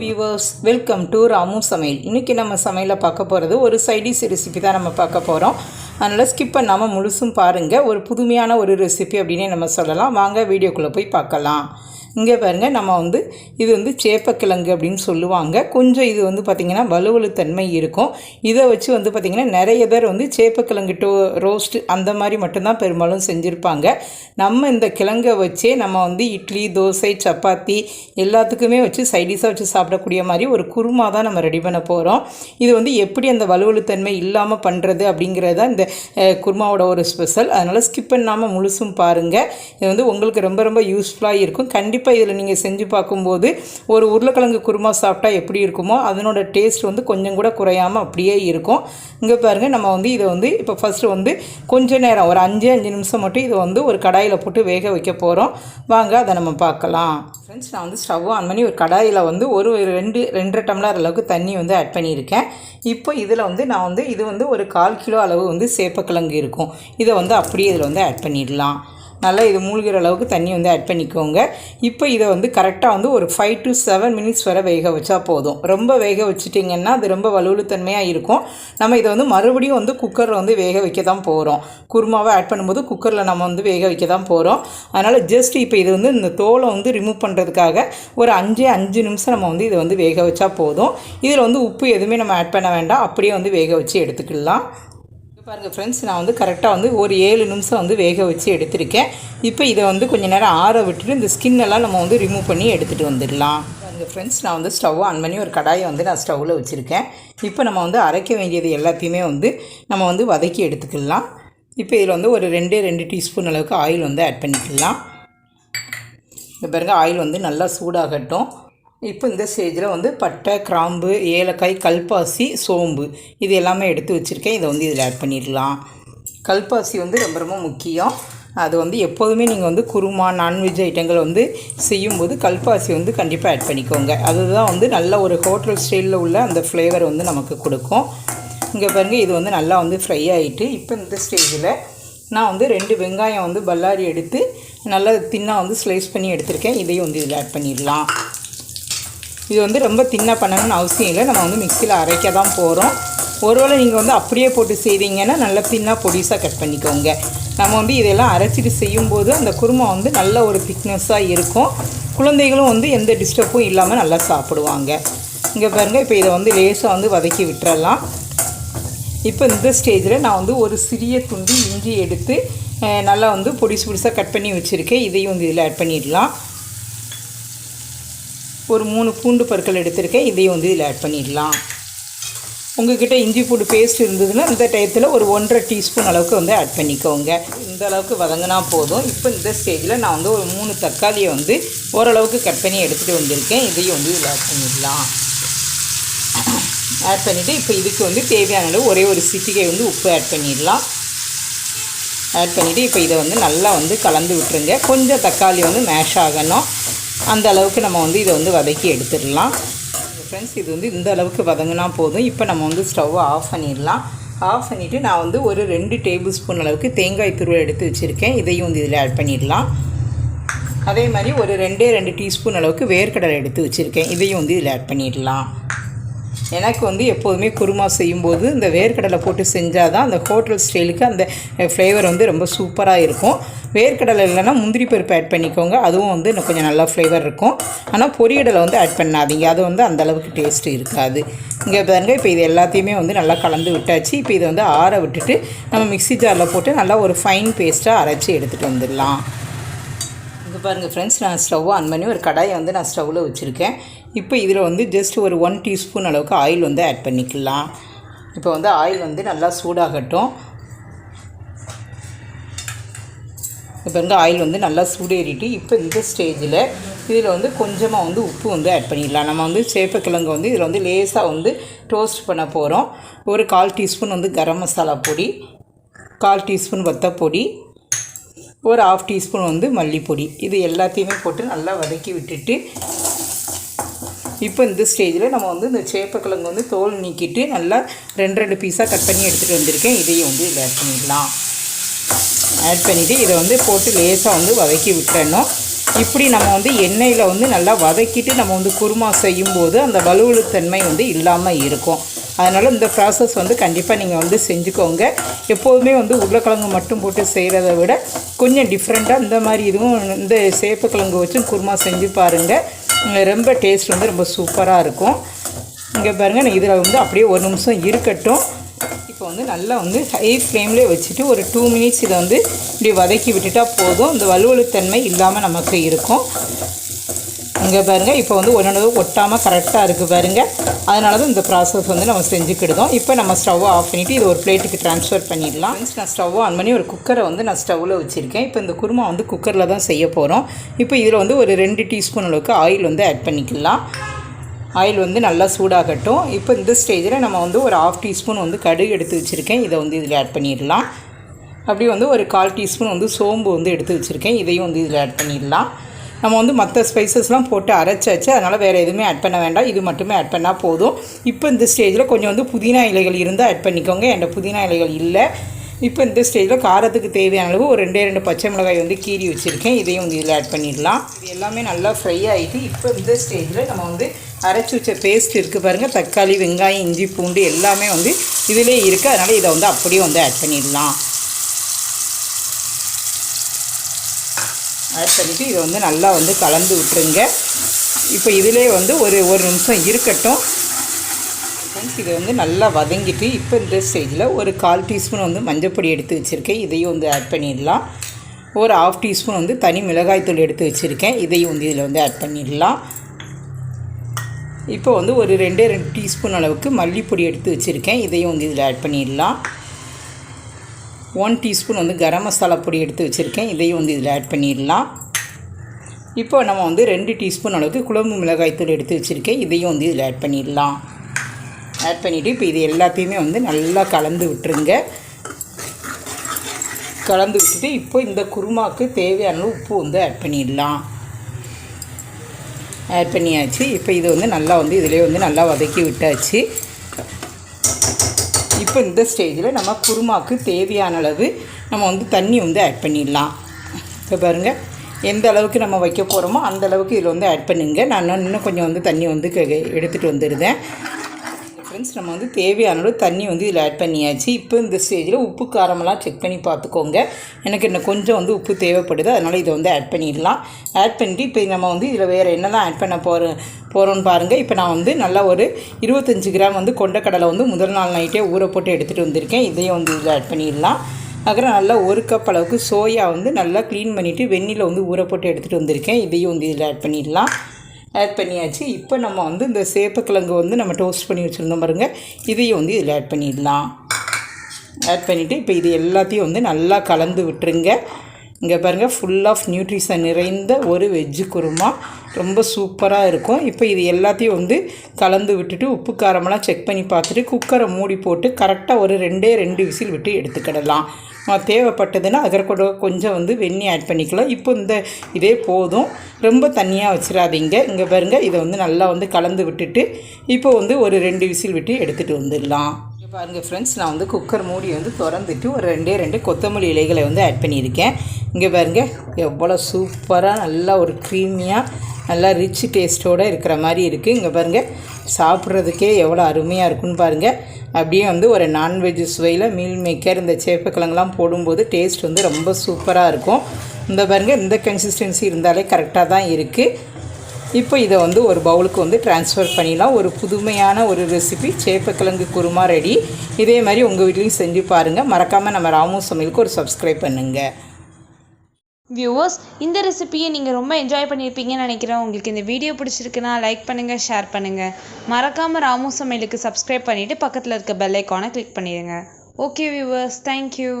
Viewers welcome to Ramu சமையல் இன்றைக்கி நம்ம சமையலில் பார்க்க போகிறது ஒரு சைடிஷ் ரெசிபி தான் நம்ம பார்க்க போகிறோம் அதனால் ஸ்கிப் பண்ணாமல் முழுசும் பாருங்கள் ஒரு புதுமையான ஒரு ரெசிபி அப்படின்னே நம்ம சொல்லலாம். வாங்க வீடியோக்குள்ளே போய் பார்க்கலாம். இங்கே பாருங்கள் நம்ம வந்து இது வந்து சேப்பக்கிழங்கு அப்படின்னு சொல்லுவாங்க. கொஞ்சம் இது வந்து பார்த்திங்கன்னா வலுவலுத்தன்மை இருக்கும். இதை வச்சு வந்து பார்த்திங்கன்னா நிறைய பேர் வந்து சேப்பக்கிழங்கு டோ ரோஸ்ட்டு அந்த மாதிரி மட்டும்தான் பெரும்பாலும் செஞ்சுருப்பாங்க. நம்ம இந்த கிழங்கை வச்சே நம்ம வந்து இட்லி தோசை சப்பாத்தி எல்லாத்துக்குமே வச்சு சைடிஷாக வச்சு சாப்பிடக்கூடிய மாதிரி ஒரு குருமா தான் நம்ம ரெடி பண்ண போகிறோம் இது வந்து எப்படி அந்த வலுவலுத்தன்மை இல்லாமல் பண்ணுறது அப்படிங்கிறது தான் இந்த குருமாவோட ஒரு ஸ்பெஷல் அதனால் ஸ்கிப் பண்ணாமல் முழுசும் பாருங்கள் இது வந்து உங்களுக்கு ரொம்ப ரொம்ப யூஸ்ஃபுல்லாக இருக்கும். கண்டிப்பாக இதில் நீங்கள் செஞ்சு பார்க்கும்போது ஒரு உருளைக்கிழங்கு குருமா சாப்பிட்டா எப்படி இருக்குமோ அதனோட டேஸ்ட் வந்து கொஞ்சம் கூட குறையாமல் அப்படியே இருக்கும். இங்கே பாருங்கள் நம்ம வந்து இதை வந்து இப்போ ஃபஸ்ட்டு வந்து கொஞ்ச நேரம் ஒரு அஞ்சு அஞ்சு நிமிஷம் மட்டும் இதை வந்து ஒரு கடாயில் போட்டு வேக வைக்க போகிறோம் வாங்க அதை நம்ம பார்க்கலாம். ஃப்ரெண்ட்ஸ் நான் வந்து ஸ்டவ் ஆன் பண்ணி ஒரு கடாயில் வந்து ஒரு ரெண்டு ரெண்டரை டம்ளர் அளவுக்கு தண்ணி வந்து ஆட் பண்ணியிருக்கேன். இப்போ இதில் வந்து நான் வந்து இது வந்து ஒரு கால் கிலோ அளவு வந்து சேப்பக்கிழங்கு இருக்கும். இதை வந்து அப்படியே இதில் வந்து ஆட் பண்ணிடலாம். நல்லா இது மூழ்கிற அளவுக்கு தண்ணி வந்து ஆட் பண்ணிக்கோங்க. இப்போ இதை வந்து கரெக்டாக வந்து ஒரு ஃபைவ் டு செவன் மினிட்ஸ் வரை வேக வச்சா போதும். ரொம்ப வேக வச்சிட்டிங்கன்னா அது ரொம்ப வலுவலுத்தன்மையாக இருக்கும். நம்ம இதை வந்து மறுபடியும் வந்து குக்கரில் வந்து வேக வைக்க தான் போகிறோம் குருமாவை ஆட் பண்ணும்போது குக்கரில் நம்ம வந்து வேக வைக்க தான் போகிறோம் அதனால் ஜஸ்ட் இப்போ இது வந்து இந்த தோலை வந்து ரிமூவ் பண்ணுறதுக்காக ஒரு அஞ்சு அஞ்சு நிமிஷம் நம்ம வந்து இதை வந்து வேக வச்சா போதும். இதில் வந்து உப்பு எதுவுமே நம்ம ஆட் பண்ண வேண்டாம். அப்படியே வந்து வேக வச்சு எடுத்துக்கலாம். பாருங்கள் ஃப்ரெண்ட்ஸ் நான் வந்து கரெக்டாக வந்து ஒரு ஏழு நிமிஷம் வந்து வேக வச்சு எடுத்திருக்கேன். இப்போ இதை வந்து கொஞ்ச நேரம் ஆற விட்டுட்டு இந்த ஸ்கின்னெல்லாம் நம்ம வந்து ரிமூவ் பண்ணி எடுத்துகிட்டு வந்துடலாம். பாருங்கள் ஃப்ரெண்ட்ஸ் நான் வந்து ஸ்டவ் ஆன் பண்ணி ஒரு கடாயை வந்து நான் ஸ்டவ்வில் வச்சுருக்கேன். இப்போ நம்ம வந்து அரைக்க வேண்டியது எல்லாத்தையுமே வந்து நம்ம வந்து வதக்கி எடுத்துக்கலாம். இப்போ இதில் வந்து ஒரு ரெண்டே ரெண்டு டீஸ்பூன் அளவுக்கு ஆயில் வந்து ஆட் பண்ணிக்கலாம். இந்த பாருங்க ஆயில் வந்து நல்லா சூடாகட்டும். இப்போ இந்த ஸ்டேஜில் வந்து பட்டை கிராம்பு ஏலக்காய் கல்பாசி சோம்பு இது எல்லாமே எடுத்து வச்சுருக்கேன். இதை வந்து இதில் ஆட் பண்ணிடலாம். கல்பாசி வந்து ரொம்ப ரொம்ப முக்கியம். அது வந்து எப்போதுமே நீங்கள் வந்து குருமா நான்வெஜ் ஐட்டங்கள் வந்து செய்யும்போது கல்பாசி வந்து கண்டிப்பாக ஆட் பண்ணிக்கோங்க. அதுதான் வந்து நல்ல ஒரு ஹோட்டல் ஸ்டைலில் உள்ள அந்த ஃப்ளேவர் வந்து நமக்கு கொடுக்கும். இங்கே பாருங்கள் இது வந்து நல்லா வந்து ஃப்ரை ஆகிட்டு இப்போ இந்த ஸ்டேஜில் நான் வந்து ரெண்டு வெங்காயம் வந்து பல்லாரி எடுத்து நல்லா தின்னாக வந்து ஸ்லைஸ் பண்ணி எடுத்திருக்கேன். இதையும் வந்து இதில் ஆட் பண்ணிடலாம். இது வந்து ரொம்ப தின்னாக பண்ணணும்னு அவசியம் இல்லை. நம்ம வந்து மிக்சியில் அரைக்க தான் போகிறோம் ஒருவேளை நீங்கள் வந்து அப்படியே போட்டு செய்தீங்கன்னா நல்லா தின்னாக பொடிசாக கட் பண்ணிக்கோங்க. நம்ம வந்து இதெல்லாம் அரைச்சிட்டு செய்யும்போது அந்த குருமா வந்து நல்ல ஒரு திக்னஸ்ஸாக இருக்கும். குழந்தைகளும் வந்து எந்த டிஸ்டர்பும் இல்லாமல் நல்லா சாப்பிடுவாங்க. இங்கே பாருங்கள் இப்போ இதை வந்து லேசாக வந்து வதக்கி விட்டுறலாம். இப்போ இந்த ஸ்டேஜில் நான் வந்து ஒரு சிறிய துண்டு இஞ்சி எடுத்து நல்லா வந்து பொடிசு பொடிசாக கட் பண்ணி வச்சுருக்கேன். இதையும் வந்து இதில் ஆட் பண்ணிடலாம். ஒரு மூணு பூண்டு பற்கள் எடுத்திருக்கேன். இதையும் வந்து இதில் ஆட் பண்ணிடலாம். உங்ககிட்ட இஞ்சி பூண்டு பேஸ்ட் இருந்ததுன்னா இந்த டயத்தில் ஒரு ஒன்றரை டீஸ்பூன் அளவுக்கு வந்து ஆட் பண்ணிக்கோங்க. இந்த அளவுக்கு வதங்கினா போதும். இப்போ இந்த ஸ்டேஜில் நான் வந்து ஒரு மூணு தக்காளியை வந்து ஓரளவுக்கு கட் பண்ணி எடுத்துகிட்டு வந்திருக்கேன். இதையும் வந்து இதில் ஆட் பண்ணிடலாம். ஆட் பண்ணிவிட்டு இப்போ இதுக்கு வந்து தேவையான அளவு ஒரே ஒரு சிட்டிகை வந்து உப்பு ஆட் பண்ணிடலாம். ஆட் பண்ணிவிட்டு இப்போ இதை வந்து நல்லா வந்து கலந்து விட்டுருங்க. கொஞ்சம் தக்காளி வந்து மேஷ் ஆகணும். அந்த அளவுக்கு நம்ம வந்து இதை வந்து வதக்கி எடுத்துடலாம். ஃப்ரெண்ட்ஸ் இது வந்து இந்த அளவுக்கு வதங்கினா போதும். இப்போ நம்ம வந்து ஸ்டவ்வை ஆஃப் பண்ணிடலாம். ஆஃப் பண்ணிவிட்டு நான் வந்து ஒரு ரெண்டு டேபிள் ஸ்பூன் அளவுக்கு தேங்காய் துருவல் எடுத்து வச்சுருக்கேன். இதையும் வந்து இதில் ஆட் பண்ணிடலாம். அதே மாதிரி ஒரு ரெண்டே ரெண்டு டீஸ்பூன் அளவுக்கு வேர்க்கடலை எடுத்து வச்சுருக்கேன். இதையும் வந்து இதில் ஆட் பண்ணிடலாம். எனக்கு வந்து எப்போதுமே குருமா செய்யும்போது இந்த வேர்க்கடலை போட்டு செஞ்சால் தான் அந்த ஹோட்டல் ஸ்டைலுக்கு அந்த ஃப்ளேவர் வந்து ரொம்ப சூப்பராக இருக்கும். வேர்க்கடலை இல்லைன்னா முந்திரி பருப்பு ஆட் பண்ணிக்கோங்க. அதுவும் வந்து இன்னும் கொஞ்சம் நல்லா ஃப்ளேவர் இருக்கும். ஆனால் பொரியடலை வந்து ஆட் பண்ணாதீங்க. அது வந்து அந்த அளவுக்கு இருக்காது. இங்கே பாருங்க இப்போ இது எல்லாத்தையுமே வந்து நல்லா கலந்து விட்டாச்சு. இப்போ இதை வந்து ஆற விட்டுட்டு நம்ம மிக்ஸி ஜாரில் போட்டு நல்லா ஒரு ஃபைன் பேஸ்ட்டாக அரைச்சி எடுத்துகிட்டு வந்துடலாம். இங்கே பாருங்கள் ஃப்ரெண்ட்ஸ் நான் ஸ்டவ் ஆன் பண்ணி ஒரு கடாயை வந்து நான் ஸ்டவ்வில் வச்சுருக்கேன். இப்போ இதில் வந்து ஜஸ்ட் ஒரு ஒன் டீஸ்பூன் அளவுக்கு ஆயில் வந்து ஆட் பண்ணிக்கலாம். இப்போ வந்து ஆயில் வந்து நல்லா சூடாகட்டும். இப்போ வந்து ஆயில் வந்து நல்லா சூடேறிட்டு இப்போ இந்த ஸ்டேஜில் இதில் வந்து கொஞ்சமாக வந்து உப்பு வந்து ஆட் பண்ணிடலாம் நம்ம வந்து சேப்பக்கிழங்கு வந்து இதில் வந்து லேசாக வந்து டோஸ்ட் பண்ண போகிறோம் ஒரு கால் டீஸ்பூன் வந்து கரம் மசாலா பொடி கால் டீஸ்பூன் வத்தப்பொடி ஒரு ஆஃப் டீஸ்பூன் வந்து மல்லிப்பொடி. இது எல்லாத்தையுமே போட்டு நல்லா வதக்கி விட்டுட்டு இப்போ இந்த ஸ்டேஜில் நம்ம வந்து இந்த சேப்பக்கிழங்கு வந்து தோல் நீக்கிட்டு நல்லா ரெண்டு ரெண்டு பீஸாக கட் பண்ணி எடுத்துகிட்டு வந்திருக்கேன். இதையும் வந்து இதில் ஆட் பண்ணிடலாம். ஆட் பண்ணிவிட்டு இதை வந்து போட்டு லேசாக வந்து வதக்கி விட்டுறணும். இப்படி நம்ம வந்து எண்ணெயில் வந்து நல்லா வதக்கிட்டு நம்ம வந்து குருமா செய்யும்போது அந்த வலுவலுத்தன்மை வந்து இல்லாமல் இருக்கும். அதனால் இந்த ப்ராசஸ் வந்து கண்டிப்பாக நீங்கள் வந்து செஞ்சுக்கோங்க. எப்போதுமே வந்து உருளைக்கிழங்கு மட்டும் போட்டு செய்கிறத விட கொஞ்சம் டிஃப்ரெண்ட்டாக இந்த மாதிரி இதுவும் இந்த சேப்பக்கிழங்கு வச்சும் குருமா செஞ்சு பாருங்கள் ரொம்ப டேஸ்ட் வந்து ரொம்ப சூப்பராக இருக்கும். இங்கே பாருங்கள் இதில் வந்து அப்படியே ஒரு நிமிஷம் இருக்கட்டும். இப்போ வந்து நல்லா வந்து ஹை ஃப்ளேம்லேயே வச்சுட்டு ஒரு டூ மினிட்ஸ் இதை வந்து இப்படி வதக்கி விட்டுட்டா போதும். இந்த வலுவலுத்தன்மை இல்லாமல் நமக்கு இருக்கும். இங்கே பாருங்கள் இப்போ வந்து ஒன்று ஒட்டாமல் கரெக்டாக இருக்குது பாருங்கள் அதனால தான் இந்த ப்ராசஸ் வந்து நம்ம செஞ்சுக்கிடுதோம். இப்போ நம்ம ஸ்டவ்வை ஆஃப் பண்ணிவிட்டு இது ஒரு பிளேட்டுக்கு ட்ரான்ஸ்ஃபர் பண்ணிடலாம். நான் ஸ்டவ்வை ஆன் பண்ணி ஒரு குக்கரை வந்து நான் ஸ்டவ்வில் வச்சுருக்கேன். இப்போ இந்த குருமா வந்து குக்கரில் தான் செய்ய போகிறோம் இப்போ இதில் வந்து ஒரு ரெண்டு டீஸ்பூன் அளவுக்கு ஆயில் வந்து ஆட் பண்ணிக்கலாம். ஆயில் வந்து நல்லா சூடாகட்டும். இப்போ இந்த ஸ்டேஜில் நம்ம வந்து ஒரு ஆஃப் டீஸ்பூன் வந்து கடுகு எடுத்து வச்சுருக்கேன். இதை வந்து இதில் ஆட் பண்ணிடலாம். அப்படியே வந்து ஒரு கால் டீஸ்பூன் வந்து சோம்பு வந்து எடுத்து வச்சுருக்கேன். இதையும் வந்து இதில் ஆட் பண்ணிடலாம். நம்ம வந்து மற்ற ஸ்பைசஸ்லாம் போட்டு அரைச்சாச்சு அதனால் வேறு எதுவுமே ஆட் பண்ண வேண்டாம். இது மட்டுமே ஆட் பண்ணால் போதும். இப்போ இந்த ஸ்டேஜில் கொஞ்சம் வந்து புதினா இலைகள் இருந்தால் ஆட் பண்ணிக்கோங்க. என்கிட்ட புதினா இலைகள் இல்லை. இப்போ இந்த ஸ்டேஜில் காரத்துக்கு தேவையான அளவு ஒரு ரெண்டே ரெண்டு பச்சை மிளகாய் வந்து கீறி வச்சுருக்கேன். இதையும் வந்து இதில் ஆட் பண்ணிடலாம். இது எல்லாமே நல்லா ஃப்ரை ஆகிட்டு இப்போ இந்த ஸ்டேஜில் நம்ம வந்து அரைச்சி வச்ச பேஸ்ட் இருக்குது பாருங்கள் தக்காளி வெங்காயம் இஞ்சி பூண்டு எல்லாமே வந்து இதிலே இருக்குது அதனால் இதை வந்து அப்படியே வந்து ஆட் பண்ணிடலாம். ஆட் பண்ணிவிட்டு இதை வந்து நல்லா வந்து கலந்து விட்டுருங்க. இப்போ இதிலே வந்து ஒரு ஒரு நிமிஷம் இருக்கட்டும். இதை வந்து நல்லா வதங்கிட்டு இப்போ இந்த ஸ்டேஜில் ஒரு கால் டீஸ்பூன் வந்து மஞ்சப்பொடி எடுத்து வச்சுருக்கேன். இதையும் வந்து ஆட் பண்ணிடலாம். ஒரு ஆஃப் டீஸ்பூன் வந்து தனி மிளகாய்த்தூள் எடுத்து வச்சுருக்கேன். இதையும் வந்து இதில் வந்து ஆட் பண்ணிடலாம். இப்போ வந்து ஒரு ரெண்டே ரெண்டு டீஸ்பூன் அளவுக்கு மல்லிப்பொடி எடுத்து வச்சுருக்கேன். இதையும் வந்து இதில் ஆட் பண்ணிடலாம். ஒன் டீஸ்பூன் வந்து கரம் மசாலா பொடி எடுத்து வச்சுருக்கேன். இதையும் வந்து இதில் ஆட் பண்ணிடலாம். இப்போ நம்ம வந்து ரெண்டு டீஸ்பூன் அளவுக்கு குழம்பு மிளகாய்த்தூள் எடுத்து வச்சுருக்கேன். இதையும் வந்து இதில் ஆட் பண்ணிடலாம். ஆட் பண்ணிவிட்டு இப்போ இது எல்லாத்தையுமே வந்து நல்லா கலந்து விட்டுருங்க. கலந்து விட்டுட்டு இப்போ இந்த குருமாவுக்கு தேவையான அளவு உப்பு வந்து ஆட் பண்ணிடலாம். ஆட் பண்ணியாச்சு. இப்போ இது வந்து நல்லா வந்து இதிலே வந்து நல்லா வதக்கி விட்டாச்சு. இப்போ இந்த ஸ்டேஜில் நம்ம குருமாவுக்கு தேவையான அளவு நம்ம வந்து தண்ணி வந்து ஆட் பண்ணிடலாம். இப்போ பாருங்கள் எந்த அளவுக்கு நம்ம வைக்க போகிறோமோ அந்த அளவுக்கு இதில் வந்து ஆட் பண்ணுங்க. நான் இன்னும் கொஞ்சம் வந்து தண்ணி வந்து க- எடுத்துகிட்டு வந்துடுதேன் ஃப்ரெண்ட்ஸ் நம்ம வந்து தேவையான அளவு தண்ணி வந்து இதில் ஆட் பண்ணியாச்சு. இப்போ இந்த ஸ்டேஜில் உப்பு காரமெல்லாம் செக் பண்ணி பார்த்துக்கோங்க. எனக்கு இன்னும் கொஞ்சம் வந்து உப்பு தேவைப்படுது. அதனால் இதை வந்து ஆட் பண்ணிடலாம். ஆட் பண்ணிட்டு இப்போ நம்ம வந்து இதில் வேறு என்னெல்லாம் ஆட் பண்ண போகிறோம் போகிறோன்னு பாருங்கள் இப்போ நான் வந்து நல்லா ஒரு இருபத்தஞ்சி கிராம் வந்து கொண்டக்கடலை வந்து முதல் நாள் நைட்டே ஊற போட்டு எடுத்துகிட்டு வந்திருக்கேன். இதையும் வந்து இதில் ஆட் பண்ணிடலாம். அப்புறம் நல்லா ஒரு கப் அளவுக்கு சோயா வந்து நல்லா க்ளீன் பண்ணிவிட்டு வெந்நில வந்து ஊற போட்டு எடுத்துகிட்டு வந்திருக்கேன். இதையும் வந்து இதில் ஆட் பண்ணிடலாம். ஆட் பண்ணியாச்சு. இப்போ நம்ம வந்து இந்த சேப்பக்கிழங்கு வந்து நம்ம டோஸ்ட் பண்ணி வச்சுருந்தோம் பாருங்கள் இதையும் வந்து இதில் ஆட் பண்ணிடலாம். ஆட் பண்ணிவிட்டு இப்போ இது எல்லாத்தையும் வந்து நல்லா கலந்து விட்டுருங்க. இங்கே பாருங்கள் ஃபுல் ஆஃப் நியூட்ரிஷன் நிறைந்த ஒரு வெஜ்ஜு குருமா. ரொம்ப சூப்பராக இருக்கும். இப்போ இது எல்லாத்தையும் வந்து கலந்து விட்டுட்டு உப்பு காரமெல்லாம் செக் பண்ணி பார்த்துட்டு குக்கரை மூடி போட்டு கரெக்டாக ஒரு ரெண்டே ரெண்டு விசில் விட்டு எடுத்துக்கிடலாம். தேவைப்பட்டதுன்னா அதில் கூட கொஞ்சம் வந்து வெண்ணி ஆட் பண்ணிக்கலாம். இப்போ இந்த இதே போதும். ரொம்ப தண்ணியாக வச்சிடாதீங்க. இங்கே பாருங்கள் இதை வந்து நல்லா வந்து கலந்து விட்டுட்டு இப்போ வந்து ஒரு ரெண்டு விசில் விட்டு எடுத்துகிட்டு வந்துடலாம். இங்க பாருங்கள் ஃப்ரெண்ட்ஸ் நான் வந்து குக்கர் மூடி வந்து திறந்துட்டு ஒரு ரெண்டே ரெண்டு கொத்தமல்லி இலைகளை வந்து ஆட் பண்ணியிருக்கேன். இங்கே பாருங்கள் எவ்வளோ சூப்பராக நல்லா ஒரு க்ரீமியாக நல்லா ரிச் டேஸ்ட்டோடு இருக்கிற மாதிரி இருக்குது இங்கே பாருங்கள் சாப்பிட்றதுக்கே எவ்வளோ அருமையாக இருக்குன்னு பாருங்கள் அப்படியே வந்து ஒரு நான்வெஜ் சுவையில் மீல் மேக்கர் இந்த சேப்பக்கிழங்குலாம் போடும்போது டேஸ்ட் வந்து ரொம்ப சூப்பராக இருக்கும். இந்த பாருங்கள் இந்த கன்சிஸ்டன்சி இருந்தாலே கரெக்டாக தான் இருக்குது இப்போ இதை வந்து ஒரு பவுலுக்கு வந்து ட்ரான்ஸ்ஃபர் பண்ணிடலாம். ஒரு புதுமையான ஒரு ரெசிபி சேப்பக்கிழங்கு குருமா ரெடி இதே மாதிரி உங்கள் வீட்லேயும் செஞ்சு பாருங்கள் மறக்காமல் நம்ம ராமு சமையலுக்கு ஒரு சப்ஸ்கிரைப் பண்ணுங்கள் வியூவர்ஸ் இந்த ரெசிபியை நீங்கள் ரொம்ப என்ஜாய் பண்ணியிருப்பீங்கன்னு நினைக்கிறேன். உங்களுக்கு இந்த வீடியோ பிடிச்சிருக்குன்னா லைக் பண்ணுங்கள் ஷேர் பண்ணுங்கள் மறக்காமல் ராமு சமையலுக்கு சப்ஸ்கிரைப் பண்ணிவிட்டு பக்கத்தில் இருக்க பெல் ஐக்கானை கிளிக் பண்ணிடுங்க. Okay viewers thank you